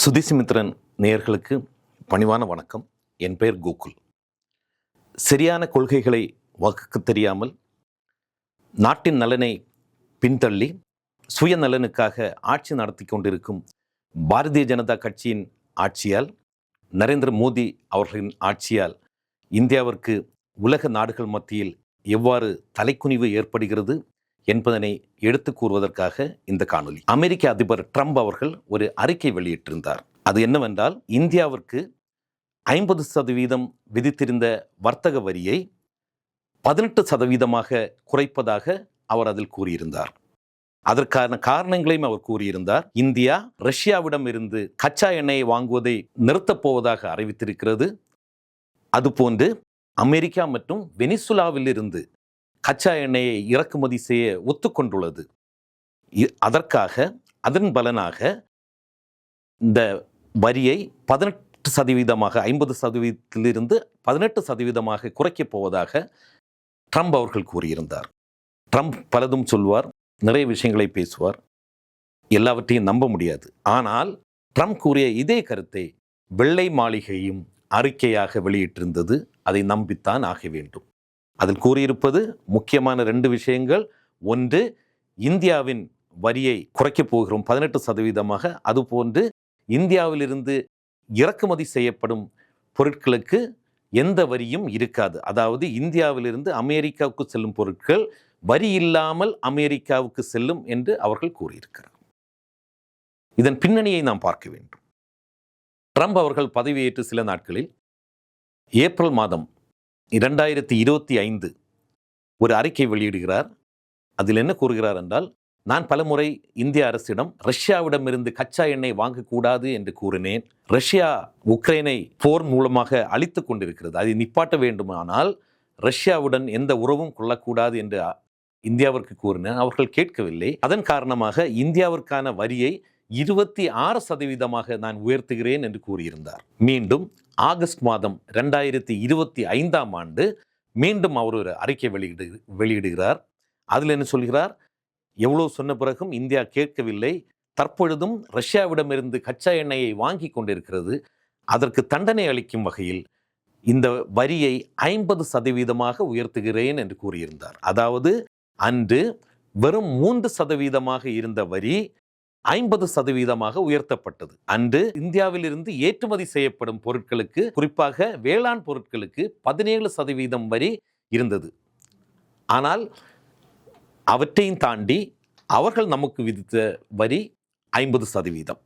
சுதிசிமித்ரன் நேயர்களுக்கு பணிவான வணக்கம். என் பெயர் கோகுல். சரியான கொள்கைகளை வகுக்க தெரியாமல் நாட்டின் நலனை பின்தள்ளி சுயநலனுக்காக ஆட்சி நடத்தி கொண்டிருக்கும் பாரதிய ஜனதா கட்சியின் ஆட்சியால் நரேந்திர மோடி அவர்களின் ஆட்சியால் இந்தியாவிற்கு உலக நாடுகள் மத்தியில் எவ்வாறு தலைக்குனிவு ஏற்படுகிறது? என்பதனை எடுத்து கூறுவதற்காக இந்த காணொலி அமெரிக்க அதிபர் ட்ரம்ப் அவர்கள் ஒரு அறிக்கை வெளியிட்டிருந்தார். அது என்னவென்றால் இந்தியாவிற்கு ஐம்பது சதவீதம் விதித்திருந்த வர்த்தக வரியை பதினெட்டு சதவீதமாக குறைப்பதாக அவர் அதில் கூறியிருந்தார். அதற்கான காரணங்களையும் அவர் கூறியிருந்தார். இந்தியா ரஷ்யாவிடம் இருந்து கச்சா எண்ணெயை வாங்குவதை நிறுத்தப் போவதாக அறிவித்திருக்கிறது. அதுபோன்று அமெரிக்கா மற்றும் வெனிசுலாவில் இருந்து கச்சா எண்ணெயை இறக்குமதி செய்ய ஒத்துக்கொண்டுள்ளது. இ- அதற்காக அதன் பலனாக இந்த வரியை பதினெட்டு சதவீதமாக ஐம்பது சதவீதத்திலிருந்து பதினெட்டு சதவீதமாக குறைக்கப் போவதாக ட்ரம்ப் அவர்கள் கூறியிருந்தார். ட்ரம்ப் பலதும் சொல்வார் நிறைய விஷயங்களை பேசுவார் எல்லாவற்றையும் நம்ப முடியாது. ஆனால் ட்ரம்ப் கூறிய இதே கருத்தை வெள்ளை மாளிகையும் அறிக்கையாக வெளியிட்டிருந்தது அதை நம்பித்தான் ஆக வேண்டும். அதில் கூறியிருப்பது முக்கியமான ரெண்டு விஷயங்கள். ஒன்று இந்தியாவின் வரியை குறைக்கப் போகிறோம் பதினெட்டு சதவீதமாக. அதுபோன்று இந்தியாவிலிருந்து இறக்குமதி செய்யப்படும் பொருட்களுக்கு எந்த வரியும் இருக்காது. அதாவது இந்தியாவிலிருந்து அமெரிக்காவுக்கு செல்லும் பொருட்கள் வரி இல்லாமல் அமெரிக்காவுக்கு செல்லும் என்று அவர்கள் கூறியிருக்கிறார் இதன் பின்னணியை நாம் பார்க்க வேண்டும். ட்ரம்ப் அவர்கள் பதவியேற்று சில நாட்களில் ஏப்ரல் மாதம் இரண்டாயிரத்தி இருபத்தி ஐந்து ஒரு அறிக்கை வெளியிடுகிறார். அதில் என்ன கூறுகிறார் என்றால் நான் பலமுறை இந்திய அரசிடம் ரஷ்யாவிடமிருந்து கச்சா எண்ணெய் வாங்கக்கூடாது என்று கூறினேன். ரஷ்யா உக்ரைனை போர் மூலமாக அழித்து கொண்டிருக்கிறது. அதை நிப்பாட்ட வேண்டுமானால் ரஷ்யாவுடன் எந்த உறவும் கொள்ளக்கூடாது என்று இந்தியாவிற்கு கூறினேன் அவர்கள் கேட்கவில்லை. அதன் காரணமாக இந்தியாவிற்கான வரியை இருபத்தி ஆறு சதவீதமாக நான் உயர்த்துகிறேன் என்று கூறியிருந்தார். மீண்டும் ஆகஸ்ட் மாதம் ரெண்டாயிரத்தி இருபத்தி ஐந்தாம் ஆண்டு மீண்டும் அவர் ஒரு அறிக்கை வெளியிடு வெளியிடுகிறார். அதில் என்ன சொல்கிறார்? எவ்வளோ சொன்ன பிறகும் இந்தியா கேட்கவில்லை. தற்பொழுதும் ரஷ்யாவிடமிருந்து கச்சா எண்ணெயை வாங்கி கொண்டிருக்கிறது. அதற்கு தண்டனை அளிக்கும் வகையில் இந்த வரியை ஐம்பது சதவீதமாக உயர்த்துகிறேன் என்று கூறியிருந்தார். அதாவது அன்று வெறும் மூன்று சதவீதமாக இருந்த வரி ஐம்பது சதவீதமாக உயர்த்தப்பட்டது. அன்று இந்தியாவிலிருந்து ஏற்றுமதி செய்யப்படும் பொருட்களுக்கு குறிப்பாக வேளாண் பொருட்களுக்கு பதினேழு சதவீதம் வரி இருந்தது. ஆனால் அவற்றையும் தாண்டி அவர்கள் நமக்கு விதித்த வரி ஐம்பது சதவீதம்.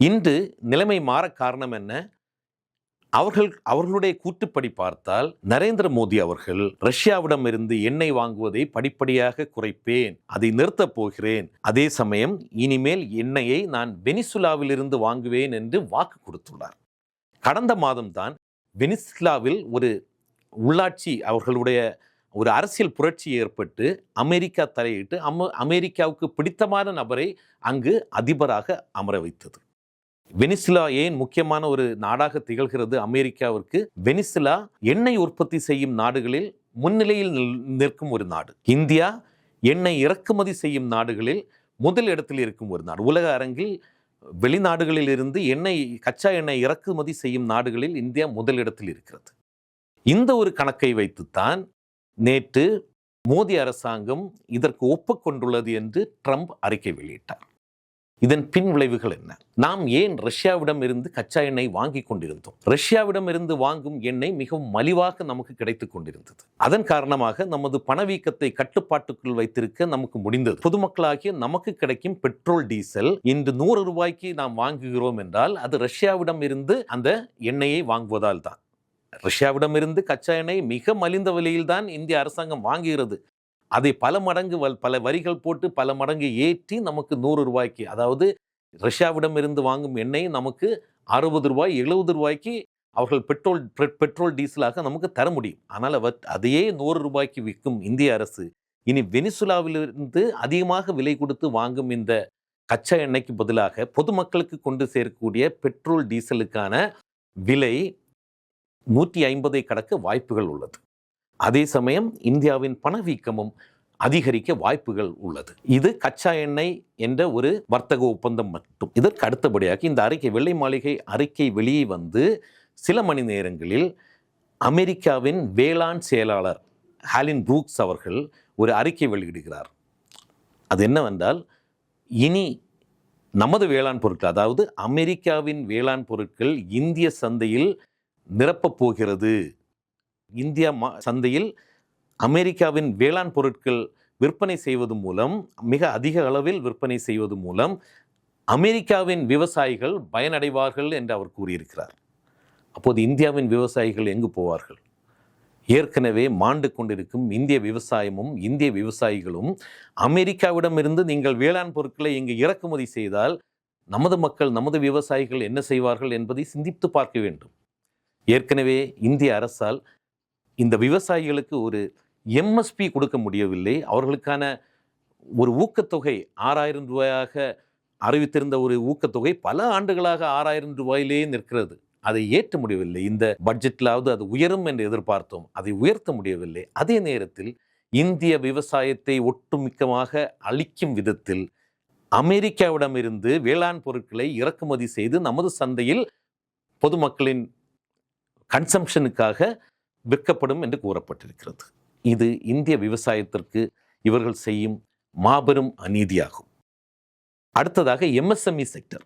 இன்று நிலைமை மாற காரணம் என்ன? அவர்கள் அவர்களுடைய கூற்றுப்படி பார்த்தால் நரேந்திர மோடி அவர்கள் ரஷ்யாவிடம் இருந்து எண்ணெய் வாங்குவதை படிப்படியாக குறைப்பேன் அதை நிறுத்தப் போகிறேன். அதே சமயம் இனிமேல் எண்ணெயை நான் வெனிசுலாவிலிருந்து வாங்குவேன் என்று வாக்கு கொடுத்துள்ளார். கடந்த மாதம்தான் வெனிசுலாவில் ஒரு உள்ளாட்சி அவர்களுடைய ஒரு அரசியல் புரட்சி ஏற்பட்டு அமெரிக்கா தலையிட்டு அம அமெரிக்காவுக்கு பிடித்தமான நபரை அங்கு அதிபராக அமர வைத்தது. வெனிசுலா ஏன் முக்கியமான ஒரு நாடாக திகழ்கிறது அமெரிக்காவிற்கு? வெனிசுலா எண்ணெய் உற்பத்தி செய்யும் நாடுகளில் முன்னிலையில் நிற்கும் ஒரு நாடு. இந்தியா எண்ணெய் இறக்குமதி செய்யும் நாடுகளில் முதல் இடத்தில் இருக்கும் ஒரு நாடு. உலக அரங்கில் வெளிநாடுகளில் இருந்து எண்ணெய் கச்சா எண்ணெய் இறக்குமதி செய்யும் நாடுகளில் இந்தியா முதலிடத்தில் இருக்கிறது. இந்த ஒரு கணக்கை வைத்துத்தான் நேற்று மோடி அரசாங்கம் இதற்கு ஒப்புக்கொண்டுள்ளது என்று ட்ரம்ப் அறிக்கை வெளியிட்டார். இதன் பின் விளைவுகள் என்ன? நாம் ஏன் ரஷ்யாவிடம் இருந்து கச்சா எண்ணெய் வாங்கி கொண்டிருந்தோம்? ரஷ்யாவிடம் இருந்து வாங்கும் எண்ணெய் மிகவும் மலிவாக நமக்கு கிடைத்துக் கொண்டிருந்தது. அதன் காரணமாக நமது பணவீக்கத்தை கட்டுப்பாட்டுக்குள் வைத்திருக்க நமக்கு முடிந்தது. பொதுமக்களாகிய நமக்கு கிடைக்கும் பெட்ரோல் டீசல் இன்று நூறு ரூபாய்க்கு நாம் வாங்குகிறோம் என்றால் அது ரஷ்யாவிடம் இருந்து அந்த எண்ணெயை வாங்குவதால் தான். ரஷ்யாவிடமிருந்து கச்சா எண்ணெய் மிக மலிந்த விலையில் தான் இந்திய அரசாங்கம் வாங்குகிறது. அதை பல மடங்கு பல வரிகள் போட்டு பல மடங்கு ஏற்றி நமக்கு நூறு ரூபாய்க்கு அதாவது ரஷ்யாவிடம் இருந்து வாங்கும் எண்ணெய் நமக்கு அறுபது ரூபாய் எழுபது ரூபாய்க்கு அவர்கள் பெட்ரோல் பெட்- பெட்ரோல் டீசலாக நமக்கு தர முடியும். ஆனால் அவர் அதையே நூறு ரூபாய்க்கு விற்கும் இந்திய அரசு இனி வெனிசுலாவிலிருந்து அதிகமாக விலை கொடுத்து வாங்கும் இந்த கச்சா எண்ணெய்க்கு பதிலாக பொதுமக்களுக்கு கொண்டு சேர்க்கக்கூடிய பெட்ரோல் டீசலுக்கான விலை நூற்றி ஐம்பதை கடக்க வாய்ப்புகள் உள்ளது. அதே சமயம் இந்தியாவின் பணவீக்கமும் அதிகரிக்க வாய்ப்புகள் உள்ளது. இது கச்சா எண்ணெய் என்ற ஒரு வர்த்தக ஒப்பந்தம் மட்டும். இதற்கு அடுத்தபடியாக இந்த அறிக்கை வெள்ளை மாளிகை அறிக்கை வெளியே வந்து சில மணி நேரங்களில் அமெரிக்காவின் வேளாண் செயலாளர் ஹாலின் ப்ரூக்ஸ் அவர்கள் ஒரு அறிக்கை வெளியிடுகிறார். அது என்னவென்றால் இனி நமது வேளாண் பொருட்கள் அதாவது அமெரிக்காவின் வேளாண் பொருட்கள் இந்திய சந்தையில் நிரப்பப் போகிறது. இந்தியா மா சந்தையில் அமெரிக்காவின் வேளாண் பொருட்கள் விற்பனை செய்வது மூலம் மிக அதிக அளவில் விற்பனை செய்வது மூலம் அமெரிக்காவின் விவசாயிகள் பயனடைவார்கள் என்று அவர் கூறியிருக்கிறார். அப்போது இந்தியாவின் விவசாயிகள் எங்கு போவார்கள்? ஏற்கனவே மாண்டு கொண்டிருக்கும் இந்திய விவசாயமும் இந்திய விவசாயிகளும் அமெரிக்காவிடமிருந்து நீங்கள் வேளாண் பொருட்களை இங்கு இறக்குமதி செய்தால் நமது மக்கள் நமது விவசாயிகள் என்ன செய்வார்கள் என்பதை சிந்தித்து பார்க்க வேண்டும். ஏற்கனவே இந்திய அரசால் இந்த விவசாயிகளுக்கு ஒரு எம்எஸ்பி கொடுக்க முடியவில்லை. அவர்களுக்கான ஒரு ஊக்கத்தொகை ஆறாயிரம் ரூபாயாக அறிவித்திருந்த ஒரு ஊக்கத்தொகை பல ஆண்டுகளாக ஆறாயிரம் ரூபாயிலேயே நிற்கிறது. அதை ஏற்ற முடியவில்லை. இந்த பட்ஜெட்டிலாவது அது உயரும் என்று எதிர்பார்த்தோம். அதை உயர்த்த முடியவில்லை. அதே நேரத்தில் இந்திய விவசாயத்தை ஒட்டுமிக்கமாக அழிக்கும் விதத்தில் அமெரிக்காவிடமிருந்து வேளாண் பொருட்களை இறக்குமதி செய்து நமது சந்தையில் பொதுமக்களின் கன்சம்ஷனுக்காக விற்கப்படும் என்று கூறப்பட்டிருக்கிறது. இது இந்திய விவசாயத்திற்கு இவர்கள் செய்யும் மாபெரும் அநீதியாகும். அடுத்ததாக எம்எஸ்எம்இ செக்டர்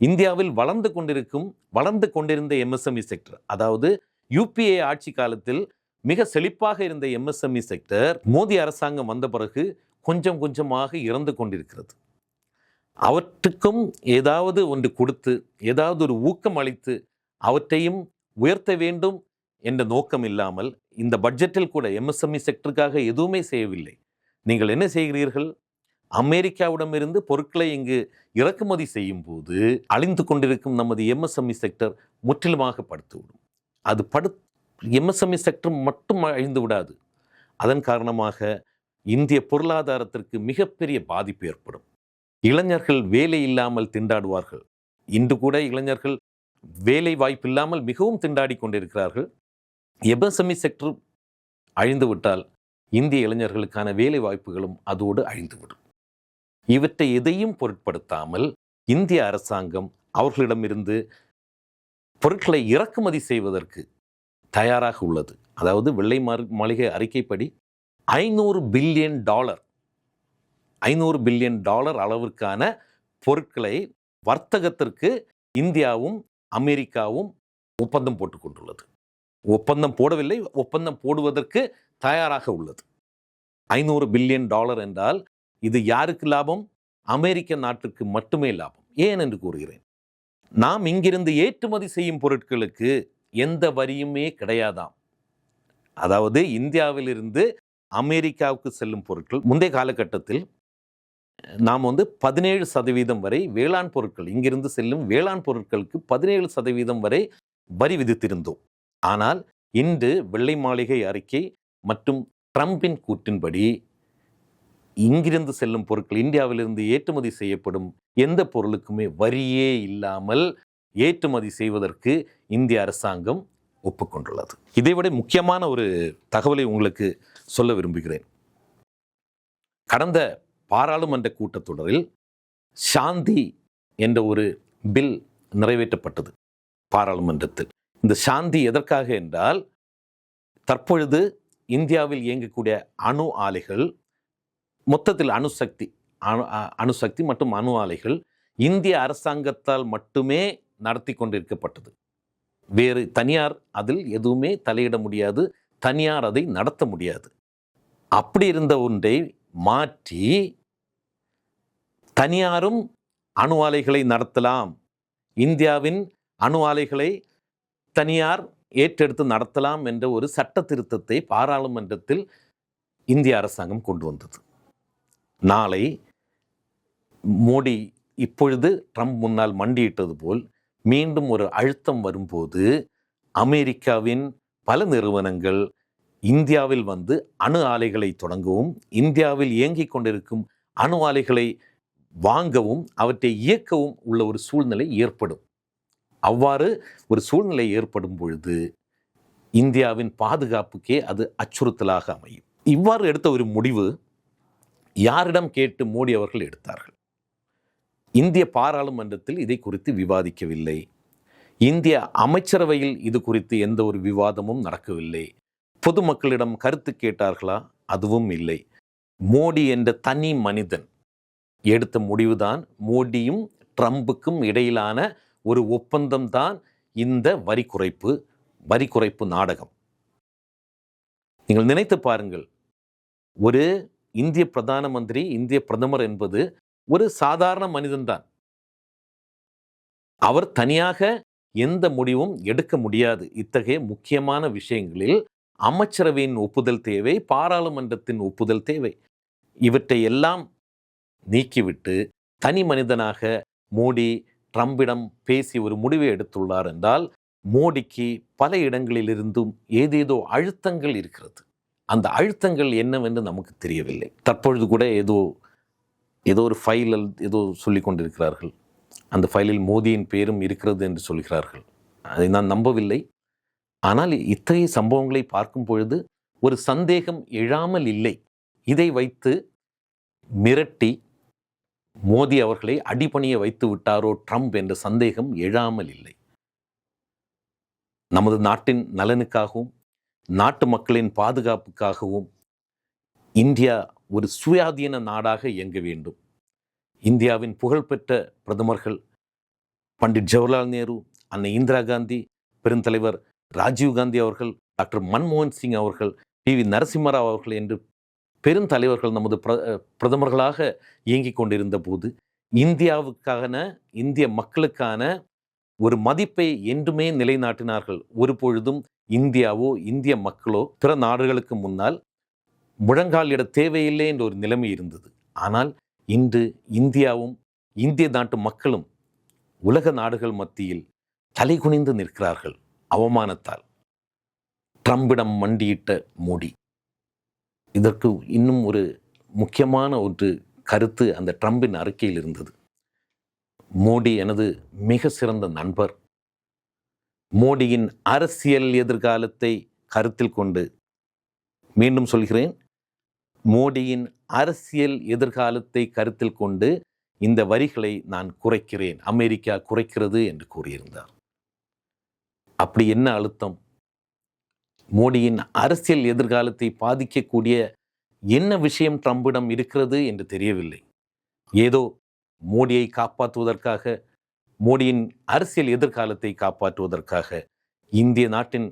இந்தியாவில் வளர்ந்து கொண்டிருக்கும் வளர்ந்து கொண்டிருந்த எம்எஸ்எம்இ செக்டர் அதாவது யூபிஏ ஆட்சி காலத்தில் மிக செழிப்பாக இருந்த எம்எஸ்எம்இ செக்டர் மோடி அரசாங்கம் வந்த பிறகு கொஞ்சம் கொஞ்சமாக இறந்து கொண்டிருக்கிறது. அவற்றுக்கும் ஏதாவது ஒன்று கொடுத்து ஏதாவது ஒரு ஊக்கம் அளித்து அவற்றையும் உயர்த்த வேண்டும் என்ற நோக்கம் இல்லாமல் இந்த பட்ஜெட்டில் கூட எம்எஸ்எம்இ செக்டருக்காக எதுவுமே செய்யவில்லை. நீங்கள் என்ன செய்கிறீர்கள்? அமெரிக்காவிடமிருந்து பொருட்களை இங்கு இறக்குமதி செய்யும் போது அழிந்து கொண்டிருக்கும் நமது எம்எஸ்எம்இ செக்டர் முற்றிலுமாக படுத்துவிடும். அது படு எம்எஸ்எம்இ செக்டர் மட்டும் அழிந்து விடாது. அதன் காரணமாக இந்திய பொருளாதாரத்திற்கு மிகப்பெரிய பாதிப்பு ஏற்படும். இளைஞர்கள் வேலை இல்லாமல் திண்டாடுவார்கள். இன்று கூட இளைஞர்கள் வேலை வாய்ப்பு இல்லாமல் மிகவும் திண்டாடி கொண்டிருக்கிறார்கள். எம்எஸ்எம்இ செக்டர் அழிந்துவிட்டால் இந்திய இளைஞர்களுக்கான வேலை வாய்ப்புகளும் அதோடு அழிந்துவிடும் இவற்றை எதையும் பொருட்படுத்தாமல் இந்திய அரசாங்கம் அவர்களிடமிருந்து பொருட்களை இறக்குமதி செய்வதற்கு தயாராக உள்ளது. அதாவது வெள்ளை மாறு- மாளிகை அறிக்கைப்படி ஐநூறு பில்லியன் டாலர் ஐநூறு பில்லியன் டாலர் அளவிற்கான பொருட்களை வர்த்தகத்திற்கு இந்தியாவும் அமெரிக்காவும் ஒப்பந்தம் போட்டுக்கொண்டுள்ளது ஒப்பந்தம் போடவில்லை. ஒப்பந்தம் போடுவதற்கு தயாராக உள்ளது. ஐநூறு பில்லியன் டாலர் என்றால் இது யாருக்கு லாபம்? அமெரிக்க நாட்டுக்கு மட்டுமே லாபம். ஏன் என்று கூறுகிறேன். நாம் இங்கிருந்து ஏற்றுமதி செய்யும் பொருட்களுக்கு எந்த வரியுமே கிடையாதாம். அதாவது இந்தியாவிலிருந்து அமெரிக்காவுக்கு செல்லும் பொருட்கள் முந்தைய காலகட்டத்தில் நாம் வந்து பதினேழு சதவீதம் வரை வேளாண் பொருட்கள் இங்கிருந்து செல்லும் வேளாண் பொருட்களுக்கு பதினேழு சதவீதம் வரை வரி விதித்திருந்தோம். ஆனால் இன்று வெள்ளை மாளிகை அறிக்கை மற்றும் ட்ரம்பின் கூற்றின்படி இங்கிருந்து செல்லும் பொருட்கள் இந்தியாவிலிருந்து ஏற்றுமதி செய்யப்படும் எந்த பொருளுக்குமே வரியே இல்லாமல் ஏற்றுமதி செய்வதற்கு இந்திய அரசாங்கம் ஒப்புக்கொண்டுள்ளது. இதைவிட முக்கியமான ஒரு தகவலை உங்களுக்கு சொல்ல விரும்புகிறேன். கடந்த பாராளுமன்ற கூட்டத்தொடரில் சாந்தி என்ற ஒரு பில் நிறைவேற்றப்பட்டது பாராளுமன்றத்தில். இந்த சாந்தி எதற்காக என்றால் தற்பொழுது இந்தியாவில் இயங்கக்கூடிய அணு ஆலைகள் மொத்தத்தில் அணுசக்தி அணு அணுசக்தி மற்றும் அணு ஆலைகள் இந்திய அரசாங்கத்தால் மட்டுமே நடத்தி கொண்டிருக்கப்பட்டது. வேறு தனியார் அதில் எதுவுமே தலையிட முடியாது தனியார் அதை நடத்த முடியாது. அப்படி இருந்த ஒன்றை மாற்றி தனியாரும் அணு ஆலைகளை நடத்தலாம். இந்தியாவின் அணு ஆலைகளை தனியார் ஏற்றெடுத்து நடத்தலாம் என்ற ஒரு சட்ட திருத்தத்தை பாராளுமன்றத்தில் இந்திய அரசாங்கம் கொண்டு வந்தது. நாளை மோடி இப்பொழுது ட்ரம்ப் முன்னால் மண்டியிட்டது போல் மீண்டும் ஒரு அழுத்தம் வரும்போது அமெரிக்காவின் பல நிறுவனங்கள் இந்தியாவில் வந்து அணு ஆலைகளை தொடங்கவும் இந்தியாவில் இயங்கிக் கொண்டிருக்கும் அணு ஆலைகளை வாங்கவும் அவற்றை இயக்கவும் உள்ள ஒரு சூழ்நிலை ஏற்படும். அவ்வாறு ஒரு சூழ்நிலை ஏற்படும் பொழுது இந்தியாவின் பாதுகாப்புக்கே அது அச்சுறுத்தலாக அமையும். இவ்வாறு எடுத்த ஒரு முடிவு யாரிடம் கேட்டு மோடி அவர்கள் எடுத்தார்கள். இந்திய பாராளுமன்றத்தில் இதை குறித்து விவாதிக்கவில்லை. இந்திய அமைச்சரவையில் இது குறித்து எந்த ஒரு விவாதமும் நடக்கவில்லை. பொதுமக்களிடம் கருத்து கேட்டார்களா? அதுவும் இல்லை. மோடி என்ற தனி மனிதன் எடுத்த முடிவுதான் மோடியும் ட்ரம்புக்கும் இடையிலான ஒரு ஒப்பந்தம் தான் இந்த வரி குறைப்பு வரி குறைப்பு நாடகம். நீங்கள் நினைத்து பாருங்கள் ஒரு இந்திய பிரதான மந்திரி இந்திய பிரதமர் என்பது ஒரு சாதாரண மனிதன்தான். அவர் தனியாக எந்த முடிவும் எடுக்க முடியாது. இத்தகைய முக்கியமான விஷயங்களில் அமைச்சரவையின் ஒப்புதல் தேவை பாராளுமன்றத்தின் ஒப்புதல் தேவை. இவற்றை எல்லாம் நீக்கிவிட்டு தனி மனிதனாக மோடி ட்ரம்பிடம் பேசி ஒரு முடிவை எடுத்துள்ளார் என்றால் மோடிக்கு பல இடங்களிலிருந்தும் ஏதேதோ அழுத்தங்கள் இருக்கிறது. அந்த அழுத்தங்கள் என்னவென்று நமக்கு தெரியவில்லை. தற்பொழுது கூட ஏதோ ஏதோ ஒரு ஃபைல் ஏதோ சொல்லி கொண்டிருக்கிறார்கள். அந்த ஃபைலில் மோதியின் பேரும் இருக்கிறது என்று சொல்கிறார்கள். அதை நான் நம்பவில்லை. ஆனால் இத்தகைய சம்பவங்களை பார்க்கும் பொழுது ஒரு சந்தேகம் எழாமல் இல்லை. இதை வைத்து மிரட்டி மோடி அவர்களை அடிபணிய வைத்து விட்டாரோ ட்ரம்ப் என்ற சந்தேகம் எழாமல் இல்லை. நமது நாட்டின் நலனுக்காகவும் நாட்டு மக்களின் பாதுகாப்புக்காகவும் இந்தியா ஒரு சுயாதீன நாடாக இயங்க வேண்டும். இந்தியாவின் புகழ்பெற்ற பிரதமர்கள் பண்டிட் ஜவஹர்லால் நேரு அன்னை இந்திரா காந்தி பெருந்தலைவர் ராஜீவ் காந்தி அவர்கள் டாக்டர் மன்மோகன் சிங் அவர்கள் பி வி நரசிம்மராவ் அவர்கள் என்று பெருந்தலைவர்கள் நமது பிர பிரதமர்களாக இயங்கிக் கொண்டிருந்த போது இந்தியாவுக்கான இந்திய மக்களுக்கான ஒரு மதிப்பை என்றுமே நிலைநாட்டினார்கள். ஒரு பொழுதும் இந்தியாவோ இந்திய மக்களோ பிற நாடுகளுக்கு முன்னால் முழங்கால் தேவையில்லை என்ற ஒரு நிலைமை இருந்தது. ஆனால் இன்று இந்தியாவும் இந்திய நாட்டு மக்களும் உலக நாடுகள் மத்தியில் தலைகுனிந்து நிற்கிறார்கள். அவமானத்தால். ட்ரம்பிடம் மண்டியிட்ட மோடி. இதற்கு இன்னும் ஒரு முக்கியமான ஒரு கருத்து அந்த ட்ரம்பின் அறிக்கையில் இருந்தது. மோடி எனது மிக சிறந்த நண்பர். மோடியின் அரசியல் எதிர்காலத்தை கருத்தில் கொண்டு மீண்டும் சொல்கிறேன். மோடியின் அரசியல் எதிர்காலத்தை கருத்தில் கொண்டு இந்த வரிகளை நான் குறைக்கிறேன். அமெரிக்கா குறைக்கிறது என்று கூறியிருந்தார். அப்படி என்ன அழுத்தம்? மோடியின் அரசியல் எதிர்காலத்தை பாதிக்கக்கூடிய என்ன விஷயம் ட்ரம்பிடம் இருக்கிறது என்று தெரியவில்லை. ஏதோ மோடியை காப்பாற்றுவதற்காக மோடியின் அரசியல் எதிர்காலத்தை காப்பாற்றுவதற்காக இந்திய நாட்டின்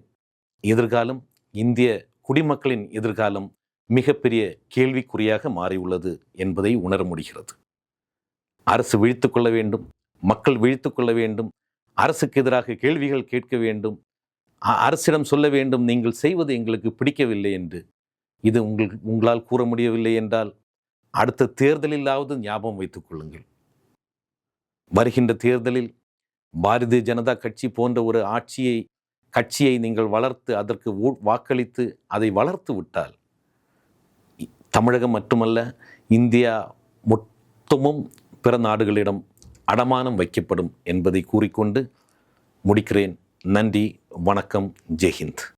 எதிர்காலம் இந்திய குடிமக்களின் எதிர்காலம் மிகப்பெரிய கேள்விக்குறியாக மாறியுள்ளது என்பதை உணர முடிகிறது. அரசு விழித்து கொள்ள வேண்டும் மக்கள் விழித்து கொள்ள வேண்டும் அரசுக்கு எதிராக கேள்விகள் கேட்க வேண்டும் அரசிடம் சொல்ல வேண்டும் நீங்கள் செய்வது எங்களுக்கு பிடிக்கவில்லை என்று. இது உங்கள் உங்களால் கூற முடியவில்லை என்றால் அடுத்த தேர்தலிலாவது ஞாபகம் வைத்துக் கொள்ளுங்கள். வருகின்ற தேர்தலில் பாரதிய ஜனதா கட்சி போன்ற ஒரு ஆட்சியை கட்சியை நீங்கள் வளர்த்து அதற்கு வாக்களித்து அதை வளர்த்து விட்டால் தமிழகம் மட்டுமல்ல இந்தியா மொத்தமும் பிற நாடுகளிடம் அடமானம் வைக்கப்படும் என்பதை கூறிக்கொண்டு முடிக்கிறேன். நன்றி. வணக்கம் ஜெய்ஹிந்த்.